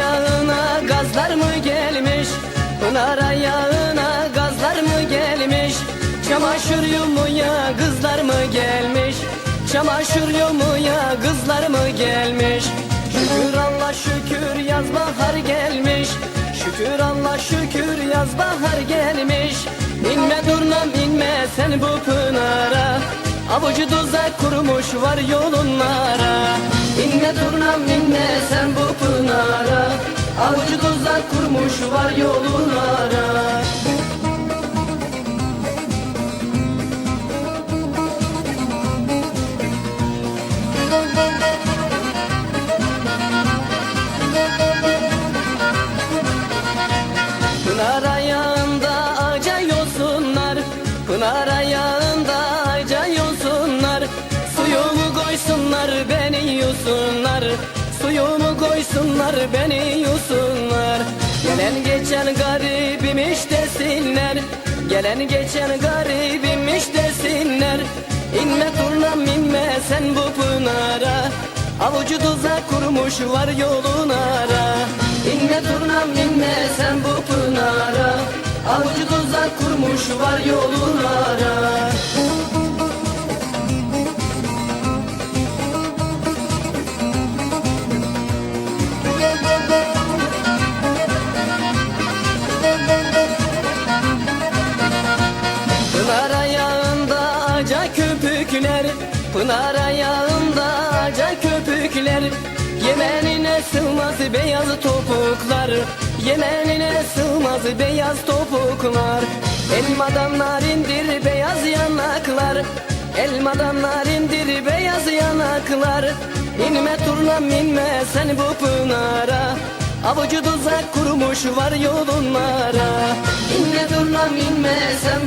Ayağına gazlar mı gelmiş? Pınar ayağına gazlar mı gelmiş? Çamaşır yumuya kızlar mı gelmiş? Çamaşır yumuya kızlar mı gelmiş? Şükür Allah şükür yaz bahar gelmiş. Şükür Allah şükür yaz bahar gelmiş. İnme durnam inme sen bu pınara. Avucu tuzak kurumuş var yolunlara İnme durnam inme sen bu pınara Avucu tuzak kurmuş var yolunlara Pınar ayağında ağaca yosunlar Pınar ayağında yosunlar Suyumu koysunlar beni yusunlar Suyumu koysunlar beni yusunlar. Gelen geçen garibimiş desinler Gelen geçen garibimiş desinler İnme turnam inme sen bu pınara. Avucu tuzak kurmuş var yolunara İnme turnam inme sen bu pınara. Avucu tuzak kurmuş var yolunara Pınar köpükler Pınar ayağında ağaca köpükler. Yemenine sığmaz beyaz topuklar Yemenine sığmaz beyaz topuklar. Elmadan narindir beyaz yanaklar Elmadan narindir beyaz yanaklar. İnme turnam inme sen bu pınara Avucu tuzak kurmuş var yolunlara İnme turnam inme sen